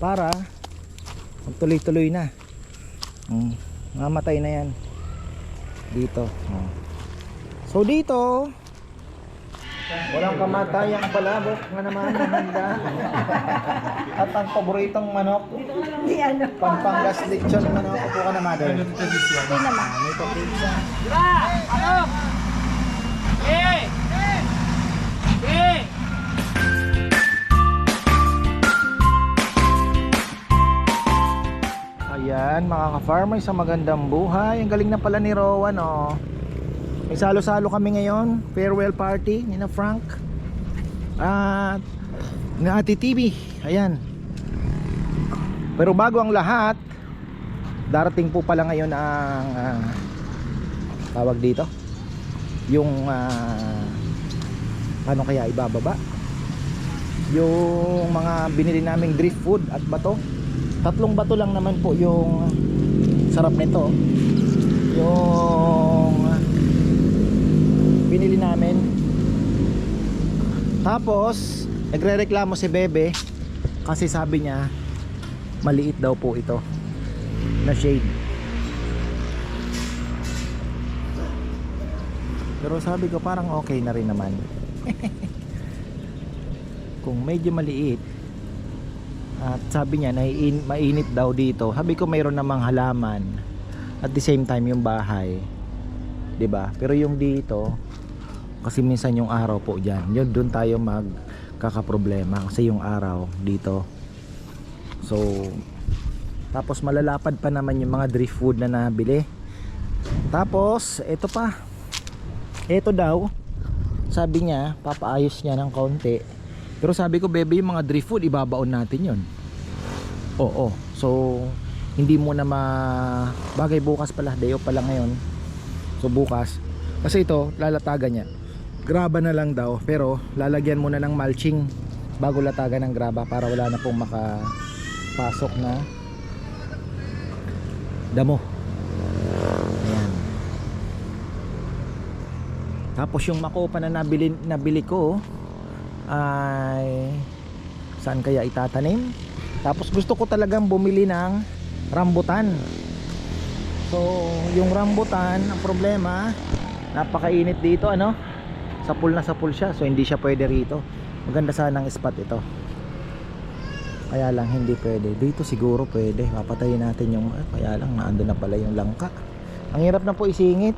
para magtuloy-tuloy na. Mm, mamatay na yan. Dito. Oh. so dito walang kamatayang palabok nga naman ang handa. At ang paboritong manok. Hindi ano. Pampangas lechon manok. Upo ka na mother. Hindi naman. may pizza Ayan, mga ka-farmers sa magandang buhay. Ang galing na pala ni Rowan, oh. May salo-salo kami ngayon. Farewell party ni na Frank. At ni Ate TV. Ayan. Pero bago ang lahat, darating po pala ngayon ang ah, tawag dito. Yung ah, paano kaya ibababa? Yung mga binili naming drift food at bato tatlong bato lang naman po yung sarap nito. Yung binili namin. Tapos nagre-reklamo si Bebe kasi sabi niya maliit daw po ito na shade. Pero sabi ko parang okay na rin naman. Kung medyo maliit at sabi niya naiin, mainit daw dito. Sabi ko mayroon namang halaman. At the same time yung bahay. 'Di ba? Pero yung dito kasi minsan yung araw po diyan. Yun doon tayo magkakaproblema kasi yung araw dito. So tapos malalapad pa naman yung mga drift food na nabili. Tapos ito pa. Ito daw sabi niya papaayos niya ng kaunti pero sabi ko, bebe, yung mga drift food, ibabaon natin yon. Oo. So, hindi mo na ma... Bagay bukas pala, day off pala ngayon. So, bukas. Kasi ito, lalatagan niya. Graba na lang daw, pero lalagyan muna ng mulching bago latagan ng graba para wala na pong makapasok na damo. Ayan. Tapos yung makopa na nabili, nabili ko, ay saan kaya itatanim? Tapos gusto ko talagang bumili ng rambutan. So yung rambutan ang problema napakainit dito ano? Sapul na sapul siya so hindi siya pwede rito. Maganda sana ang spot ito. Kaya lang hindi pwede. Dito siguro pwede. Papatayin natin yung eh, kaya lang naando na pala yung langka. Ang hirap na po isingit.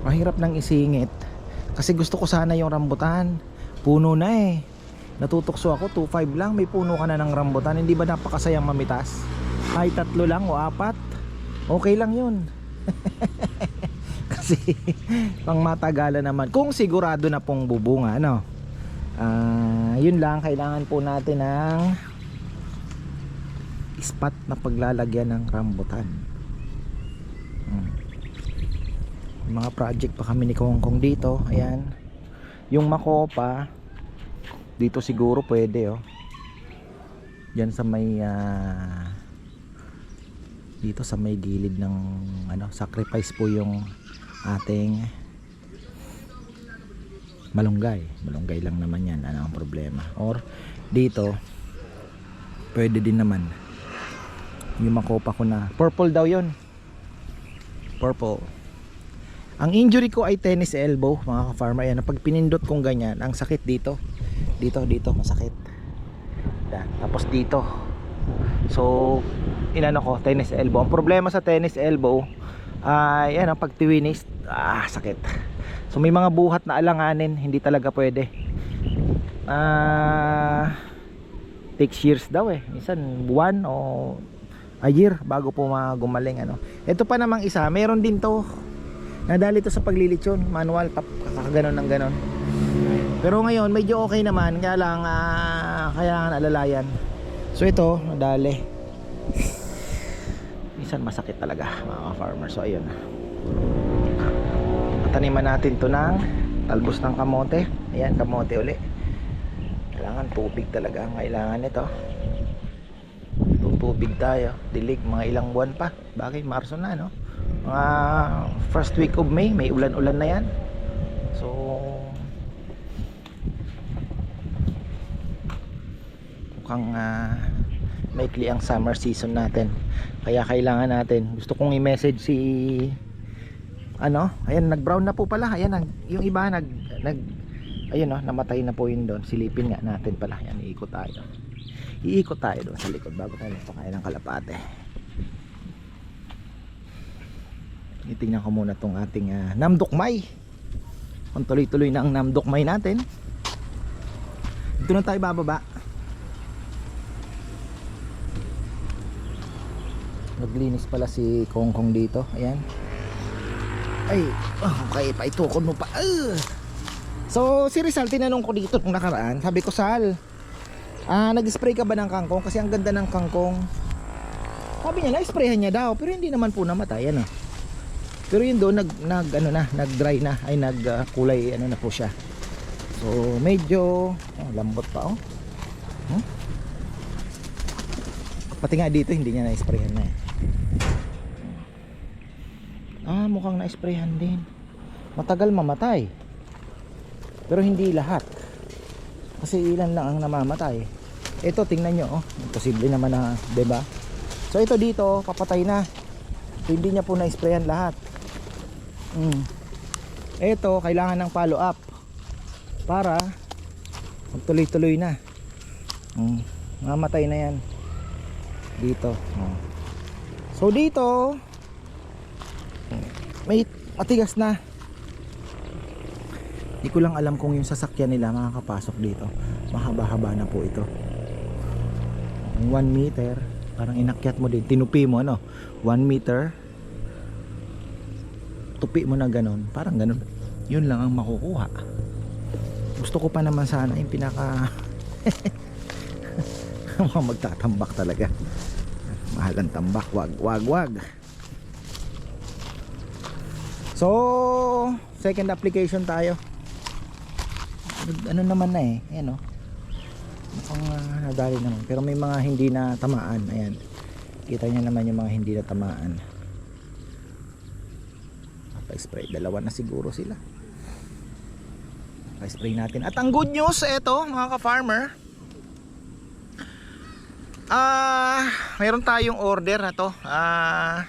Mahirap nang isingit kasi gusto ko sana yung rambutan. Puno na eh. Natutokso ako, 2.5 lang. May puno ka na ng rambutan. Hindi ba napakasayang mamitas? Kahit tatlo lang o apat. Okay lang yun. Kasi pang matagalan naman. Kung sigurado na pong bubunga, ano? Ah, yun lang. Kailangan po natin ng spot na paglalagyan ng rambutan. Hmm mga project pa kami ni Kong Kong dito ayan. Yung makopa dito siguro pwede oh. Diyan sa may ah, dito sa may gilid ng ano sacrifice po yung ating malunggay. Malunggay lang naman yan ano ang problema. Or dito pwede din naman. Yung makopa ko na purple daw yon purple ang injury ko ay tennis elbow, mga ka-farmer. Ayan, pag pinindot kong ganyan, ang sakit dito. Dito, dito, masakit. Yan. Tapos dito. So, inano ko, tennis elbow. Ang problema sa tennis elbow ay, yan, pag tiwinis, ah, sakit. So, may mga buhat na alanganin, hindi talaga pwede. Ah, takes years daw eh. Minsan, buwan o a year bago po mga gumaling ano. Ito pa namang isa, meron din to nadali to sa paglilitsyon manual kakaganon ng ganon. Pero ngayon medyo okay naman kaya lang uh, kailangan alalayan so ito nadali. Minsan masakit talaga mga farmer so ayun. Pataniman natin to ng talbos ng kamote. Ayan kamote uli. Kailangan tubig talaga ang kailangan nito. Tubig tayo dilig mga ilang buwan pa. Bagay Marso na no mga first week of May may ulan-ulan na yan. So mukhang ah, maikli ang summer season natin. Kaya kailangan natin gusto kong i-message si ano ayan nag brown na po pala. Ayan yung iba nag nag ayun oh namatay na po yun doon. Silipin nga natin pala. Ayan iikot tayo. Iikot tayo doon sa likod bago tayo magpakain ng kalapate itingnan ko muna tong ating ah, namdukmay kung tuloy-tuloy na ang namdukmay natin. Dito na tayo bababa. Naglinis pala si Kong Kong dito. Ayan. Ay oh, okay pa itukod mo pa. Ah! so si Rizal tinanong ko dito nung nakaraan. Sabi ko Sal ah nag-spray ka ba ng kangkong? Kasi ang ganda ng kangkong. Sabi niya na-sprayhan niya daw pero hindi naman po namatay ano pero yun doon nag, nag ano na nag dry na ay nag ah, kulay ano na po siya so medyo oh, lambot pa oh Hmm? pati nga dito hindi niya na-sprayhan na eh Ah, mukhang na-sprayhan din. Matagal mamatay. Pero hindi lahat. Kasi ilan lang ang namamatay. Ito, tingnan nyo, oh. Imposible naman na, 'di ba? So ito dito, papatay na. So, hindi niya po na-sprayan lahat. Mm. Ito, kailangan ng follow up. Para magtuloy-tuloy na. Mm. Mamatay na yan. Dito. Oh. So dito, may matigas na hindi ko lang alam kung yung sasakyan nila makakapasok dito mahaba-haba na po ito 1 meter parang inakyat mo din tinupi mo ano 1 meter tupi mo na ganon parang ganon yun lang ang makukuha gusto ko pa naman sana yung pinaka mga magtatambak talaga mahal ang tambak wag wag wag So, second application tayo. Ano naman na eh, ayan oh. Mukhang uh, nadali naman. Pero may mga hindi na tamaan, ayan. Kita niyo naman yung mga hindi na tamaan. Pa-spray, dalawa na siguro sila. Pa-spray natin. At ang good news, eto mga ka-farmer. Ah, mayroon tayong order na to. Ah,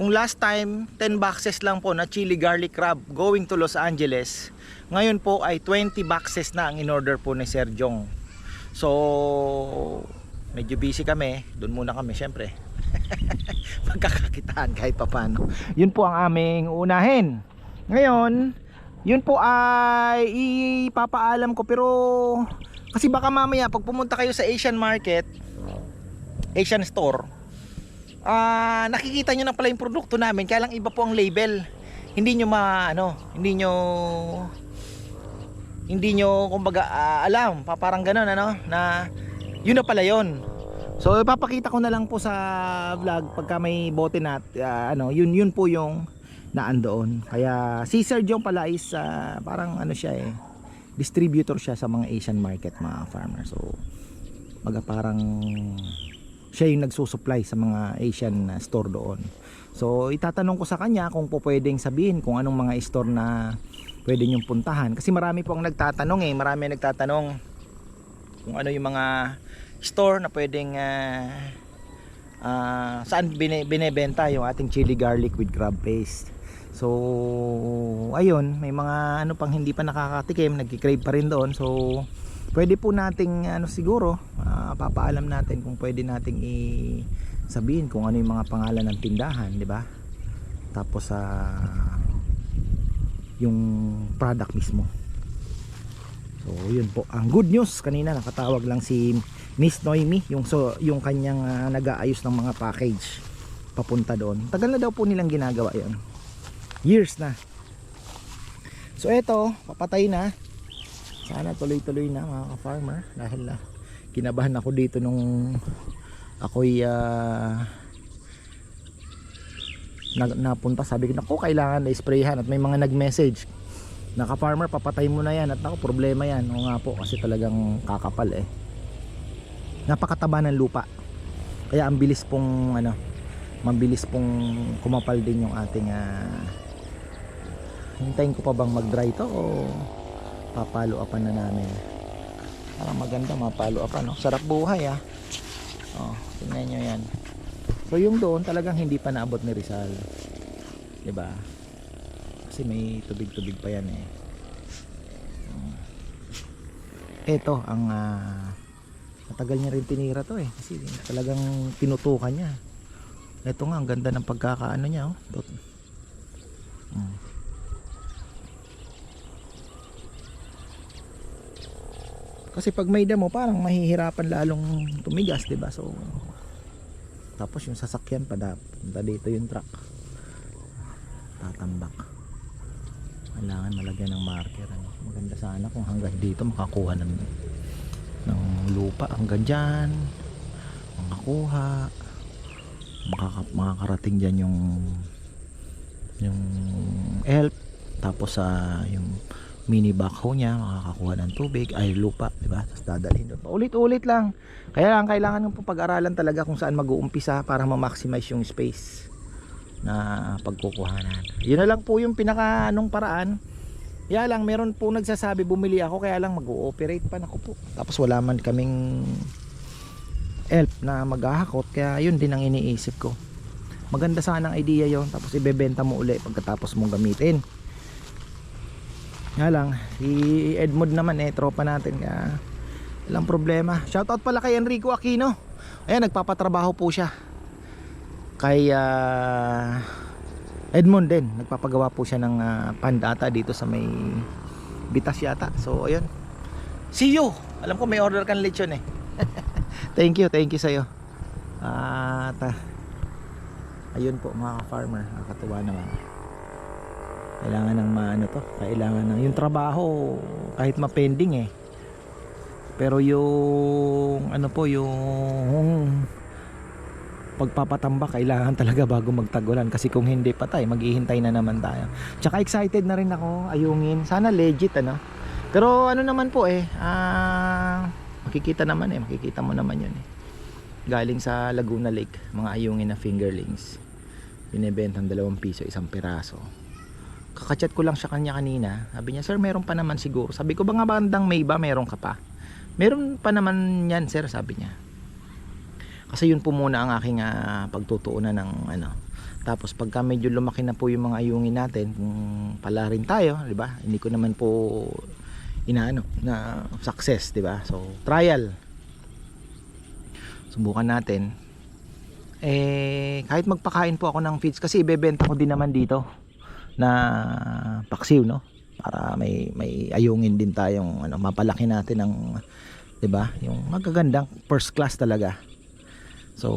kung last time 10 boxes lang po na chili garlic crab going to Los Angeles ngayon po ay 20 boxes na ang in-order po ni Sir Jong so medyo busy kami doon muna kami syempre magkakakitaan kahit papano. Yun po ang aming unahin ngayon yun po ay ipapaalam ko pero kasi baka mamaya pag pumunta kayo sa Asian market Asian store ah nakikita nyo na pala yung produkto namin kaya lang iba po ang label. Hindi nyo ma ano hindi nyo hindi nyo kumbaga ah, alam. Pa parang ganun ano na yun na pala yun so ipapakita ko na lang po sa vlog pagka may bote na ah, ano yun yun po yung naan doon kaya si Sir John pala is ah, parang ano siya eh distributor siya sa mga Asian market mga farmer so baga parang siya yung nagsusupply sa mga Asian uh, store doon. So itatanong ko sa kanya kung po pwedeng sabihin kung anong mga store na pwede niyong puntahan. Kasi marami po ang nagtatanong eh, marami ang nagtatanong kung ano yung mga store na pwedeng uh, uh, saan bine, binebenta yung ating chili garlic with crab paste. So ayun, may mga ano pang hindi pa nakakatikim, nagki-crave pa rin doon. So pwede po nating ano siguro ah, papaalam natin kung pwede nating i sabihin kung ano yung mga pangalan ng tindahan di ba tapos sa yung product mismo so yun po ang good news kanina nakatawag lang si Miss Noemi yung so yung kanyang ah, nag-aayos ng mga package papunta doon. Tagal na daw po nilang ginagawa yon years na. So eto papatay na. Sana tuloy-tuloy na mga ka-farmer. Dahil na kinabahan ako dito nung ako'y ah, na, napunta. Sabi ko nako kailangan na sprayhan at may mga nag-message. Naka farmer papatay mo na yan. At nako problema yan. O nga po kasi talagang kakapal eh napakataba ng lupa kaya ang bilis pong ano mabilis pong kumapal din yung ating ah, hintayin ko pa bang mag dry to o papalo upan na namin Parang maganda, mapalo pa, no? Sarap buhay, ah. Oh, tingnan nyo yan. So yung doon talagang hindi pa naabot ni Rizal. ba? Kasi may tubig-tubig pa yan eh. Ito ang ah, matagal niya rin tinira to eh kasi talagang tinutukan niya. Ito nga ang ganda ng pagkakaano niya oh. Tot- Mm. Kasi pag may damo parang mahihirapan lalong tumigas, ba? So tapos yung sasakyan pa punta dito yung truck. Tatambak. Kailangan malagyan ng marker. Ano? Maganda sana kung hanggang dito makakuha ng, ng lupa. Hanggang dyan. Makakuha. Makaka, makakarating dyan yung yung elf. Tapos sa yung mini backhoe niya makakakuha ng tubig ay lupa di ba tapos dadalhin doon ulit-ulit lang kaya lang kailangan ng pag-aralan talaga kung saan mag-uumpisa para ma-maximize yung space na pagkukuhanan yun na lang po yung pinaka anong paraan kaya lang meron po nagsasabi bumili ako kaya lang mag-ooperate pa nako po tapos wala man kaming elf na maghahakot kaya yun din ang iniisip ko maganda sana ang idea yon tapos ibebenta mo uli pagkatapos mong gamitin nga lang, si Edmund naman eh, tropa natin kaya walang problema. Shoutout pala kay Enrico Aquino. Ayan, nagpapatrabaho po siya. Kay ah, Edmund din, nagpapagawa po siya ng ah, pandata dito sa may bitas yata. So, ayun. See you! Alam ko may order kan lechon eh. thank you, thank you sa'yo. At ah, ayun po mga farmer, nakakatuwa naman kailangan ng maano to kailangan ng yung trabaho kahit mapending eh pero yung ano po yung pagpapatamba kailangan talaga bago magtagulan. Kasi kung hindi pa tayo maghihintay na naman tayo. Tsaka excited na rin ako ayungin. Sana legit ano? Pero ano naman po eh ah, makikita naman eh. Makikita mo naman yun eh. Galing sa Laguna Lake mga ayungin na fingerlings. Binibentang dalawang piso isang piraso. Kakachat ko lang siya kanya kanina. Sabi niya sir meron pa naman siguro. Sabi ko ba nga bandang may ba? Meron ka pa. Meron pa naman yan sir sabi niya kasi yun po muna ang aking ah, pagtutuunan ng ano. Tapos pagka medyo lumaki na po yung mga ayungin natin pala rin tayo di ba? Hindi ko naman po inaano na success di ba? So trial. Subukan natin. Eh kahit magpakain po ako ng feeds kasi ibebenta ko din naman dito na paksiw no? Para may may ayungin din tayong ano mapalaki natin ng 'di ba? Yung magagandang first class talaga so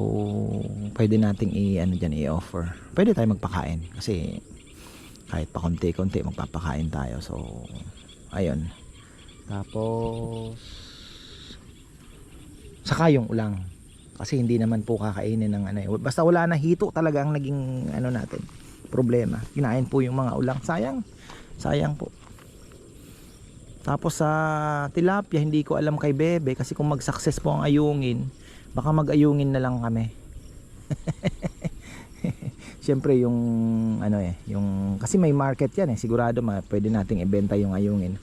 pwede nating i ano diyan i-offer pwede tayo magpakain kasi kahit pa konti-konti magpapakain tayo so ayun tapos saka yung ulang kasi hindi naman po kakainin ng ano eh. basta wala na hito talaga ang naging ano natin problema. Kinain po yung mga ulang. Sayang. Sayang po. Tapos sa tilapia, hindi ko alam kay Bebe kasi kung mag-success po ang ayungin, baka mag-ayungin na lang kami. Siyempre yung ano eh, yung kasi may market 'yan eh. Sigurado ma pwede nating ibenta yung ayungin.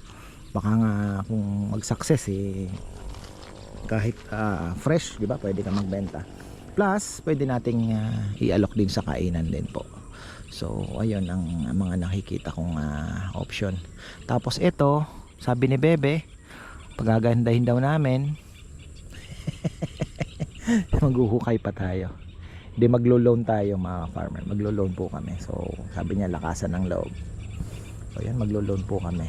Baka nga kung mag-success eh kahit ah, fresh, 'di ba? Pwede ka magbenta. Plus, pwede nating ah, i-alok din sa kainan din po. So, ayun ang mga nakikita kong ah, option. Tapos ito, sabi ni Bebe, pagagandahin daw namin. Maghuhukay pa tayo. Hindi maglo-loan tayo mga farmer. Maglo-loan po kami. So, sabi niya lakasan ng loob. So, yan maglo-loan po kami.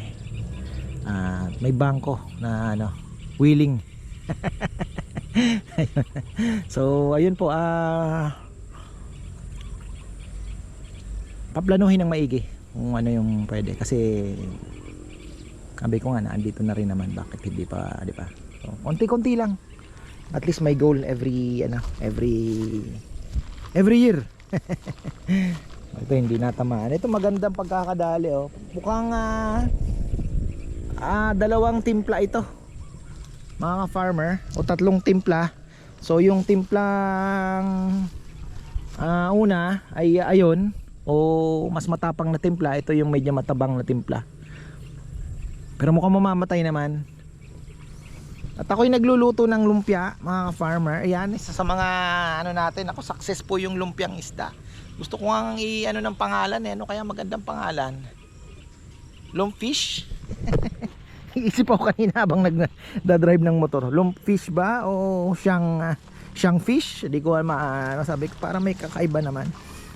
Ah, may bangko na ano, willing. So, ayun po ah paplanuhin ng maigi kung ano yung pwede kasi sabi ko nga na andito na rin naman bakit hindi pa di ba so, konti-konti lang at least may goal every ano every every year. Ito hindi natamaan. Ito magandang pagkakadali oh. Mukhang ah, ah dalawang timpla ito. Mga farmer o tatlong timpla. So yung timplang ah, una ay ayon o mas matapang na timpla. Ito yung medyo matabang na timpla. Pero mukhang mamamatay naman At ako'y nagluluto ng lumpia, mga farmer. Ayan, isa sa mga ano natin, ako success po yung lumpiang isda. Gusto ko nga i ano ng pangalan eh, ano kaya magandang pangalan? Lumpfish? Iisip ako kanina habang nagda-drive ng motor. Lumpfish ba o siyang ah, siyang fish? Hindi ko maano sabi ko para may kakaiba naman.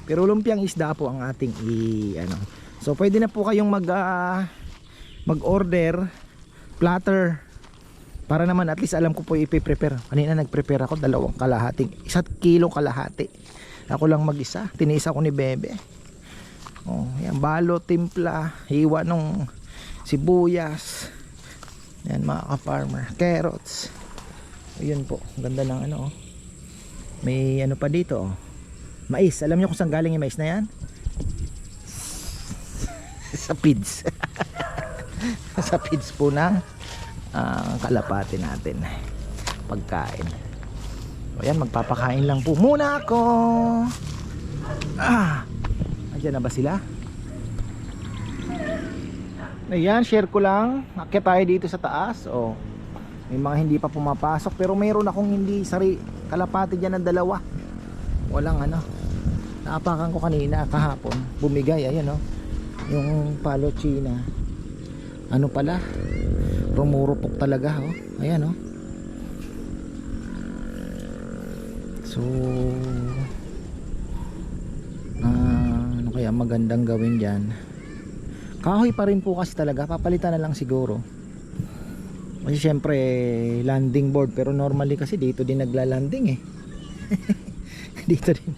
Pero lumpiang isda po ang ating i ano. So pwede na po kayong mag ah, mag-order platter para naman at least alam ko po ipiprepare. Kanina nag-prepare ako dalawang kalahating, isa't kilo kalahati. Ako lang mag-isa, tiniisa ko ni Bebe. Oh, yan balo, timpla, hiwa nung sibuyas. Yan mga ka-farmer, carrots. Ayun po, ganda ng ano oh. May ano pa dito oh. Mais, alam niyo kung saan galing yung mais na yan? Sa pids. Sa pids po ng ang kalapati natin. Pagkain. O magpapakain lang po muna ako. Ah andyan na ba sila? Ayan share ko lang. Akit tayo dito sa taas. O may mga hindi pa pumapasok pero mayroon akong hindi sari kalapati dyan ng dalawa. Walang ano. Naapakan ko kanina kahapon. Bumigay ayan o. Yung palo china. Ano pala rumurupok talaga oh. ayan oh. So ah, ano kaya magandang gawin dyan? Kahoy pa rin po kasi talaga. Papalitan na lang siguro. Kasi syempre landing board. Pero normally kasi dito din nagla-landing eh. Dito din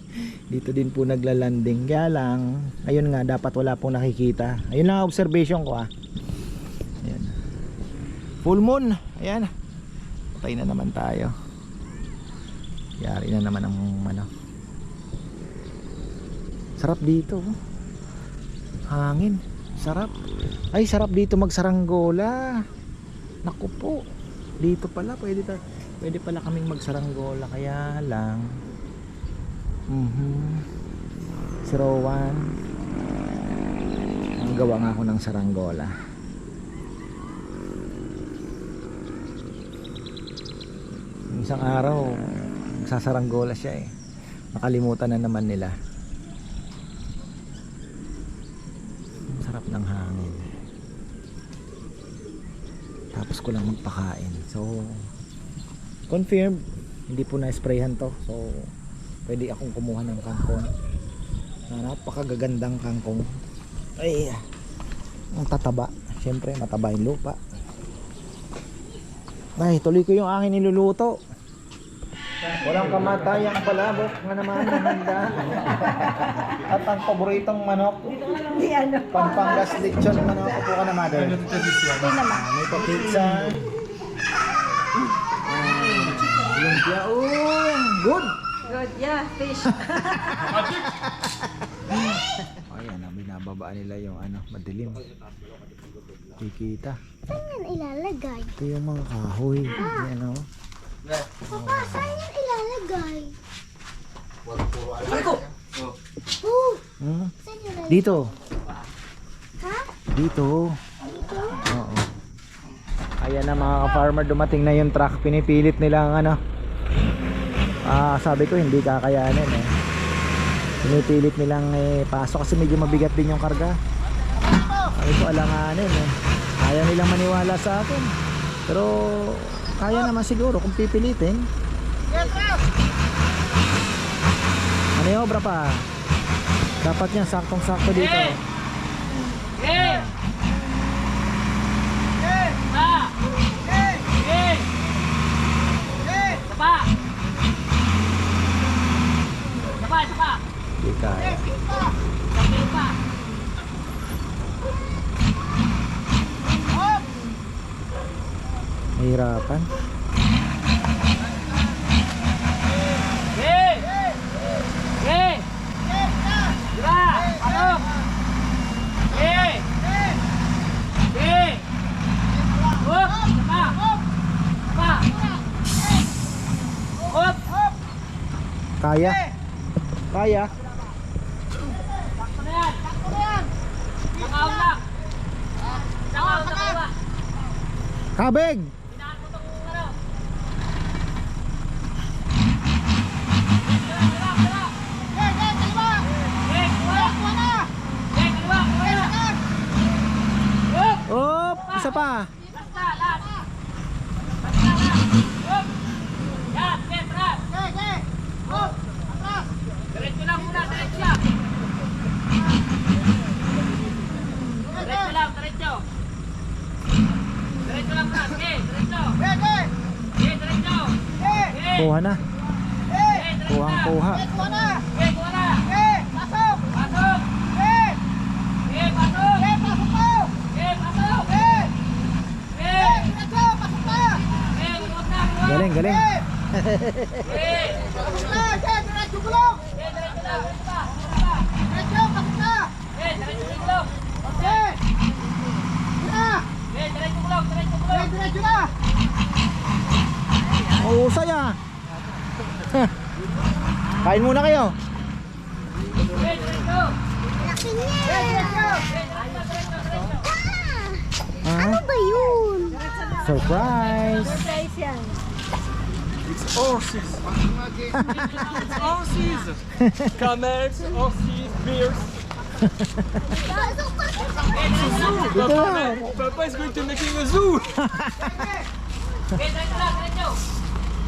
dito din po nagla-landing. Kaya lang ayun nga dapat wala pong nakikita. Ayun lang ang observation ko ah full moon. Ayan. Patay na naman tayo. Yari na naman ang ano. Sarap dito oh. hangin. Sarap. Ay sarap dito magsaranggola. Naku po. Dito pala pwede, ta pwede pala kaming magsaranggola. Kaya lang. Mhm. 01 ang gawa nga ako ng saranggola isang araw sasaranggola siya eh. Nakalimutan na naman nila. Sarap ng hangin. Tapos ko lang magpakain. So confirm hindi po na-sprayhan to. So pwede akong kumuha ng kangkong. Na napakagagandang kangkong. Ay ang tataba. Syempre mataba yung lupa. Ay tuloy ko yung aking niluluto walang kamatayang palabok nga naman ang handa. At ang paboritong manok. Di ano. Pampangas lechon manok. Po ka na mother. Di naman. may pa pizza. Ah, lumpia. Oh good. Good, yeah, fish. ayan na binababa nila yung ano madilim. Kikita. Saan yan ilalagay? ito yung mga kahoy. Yan o Papa, saan yan ilalagay? Oh, hmm? saan yan ilalagay? dito. Ha? dito. Oo. Ayan na mga farmer dumating na yung truck. Pinipilit nilang ano. Ah sabi ko hindi kakayanin eh. Pinipilit nilang eh, pasok kasi medyo mabigat din yung karga. Sabi ko alanganin eh. Kaya nilang maniwala sa akin. Pero kaya naman siguro kung pipilitin. Ano yung obra pa? Dapat yan saktong sakto dito hindi kaya Mahirapan. Kaya? Kaya? Kabig! isa pa. Diretso lang muna, diretso lang. Diretso lang, diretso. Diretso lang muna, sige, diretso. Sige, diretso. Kuha na. Kuha ang kuha. Kuha na. Galing, galing. Oo, saya. Kain muna kayo. Niya. Ah, Ano ba yun? surprise. Surprise yan. Horses. horses. Camels, horses, bears. Dito na. Papa is going to making a zoo.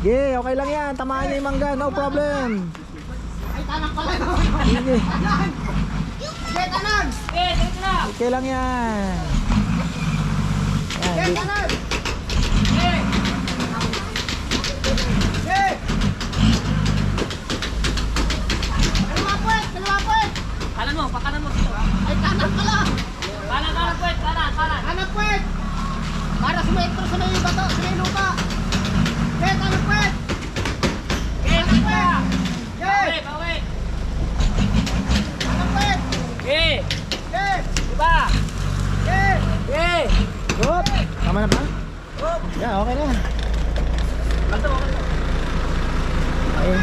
Yeah, okay lang yan. Tamaan niya yung mangga. No problem. Sige. Okay lang yan. Yan, di- Kanan mo, pakanan mo dito. Ay, kanan ka lang. Kanan, kanan, puwet, kanan, kanan. Anak puwet! Para sumetro sa may bato, sa may lupa! Pwet, anak puwet! Okay, dito. Yes! Bawi, bawi. Anak puwet! Okay, Yes! iba. Yes! Okay. Hop. Tama na ba? Yeah, okay na. Balto mo, balto. Ayun.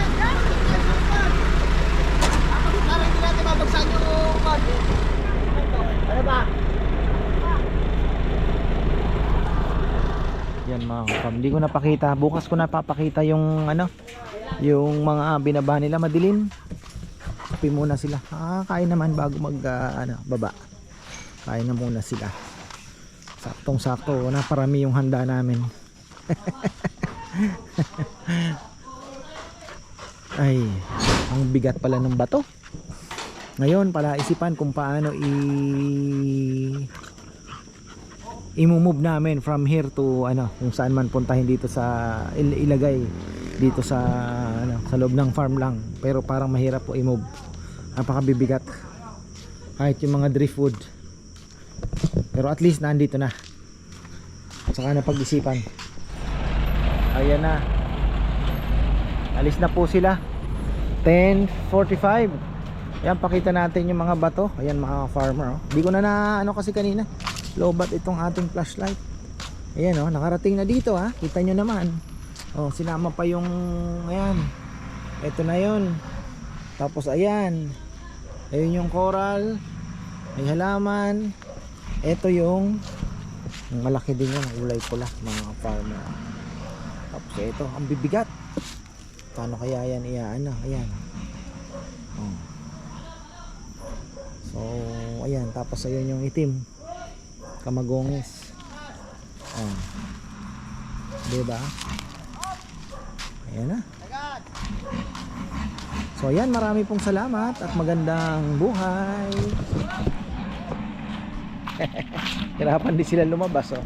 Para hindi natin mabagsan yung kod. Ano ba? Yan mga kapam. Hindi ko napakita. Bukas ko napapakita yung ano, yung mga binaba nila madilim. Kape muna sila. Ah, kain naman bago mag ah, ano, baba. Kain na muna sila. Saktong sakto. Naparami yung handa namin. Ay, ang bigat pala ng bato. Ngayon, pala isipan kung paano i i-move namin from here to ano kung saan man puntahin dito sa il- ilagay dito sa ano sa loob ng farm lang pero parang mahirap po i-move napakabibigat kahit yung mga driftwood pero at least nandito na saka na pag-isipan ayan na alis na po sila 10.45 Ayan, pakita natin yung mga bato. Ayan, mga farmer. Oh. Ko na na, ano kasi kanina. Lobat itong ating flashlight. Ayan, oh, nakarating na dito, ha. Kita nyo naman. Oh, sinama pa yung, ayan. Ito na yon Tapos, ayan. Ayun yung coral. May halaman. Yung, yung malaki din yung ulay pula, mga farmer. Tapos, ito, ang bibigat. Paano kaya yan iyaano? Ayan. Oh. So, ayan, tapos ayun yung itim. Kamagongis. Oh. 'Di ba? Ayan na. So, ayan, marami pong salamat at magandang buhay. Hirapan din sila lumabas, oh.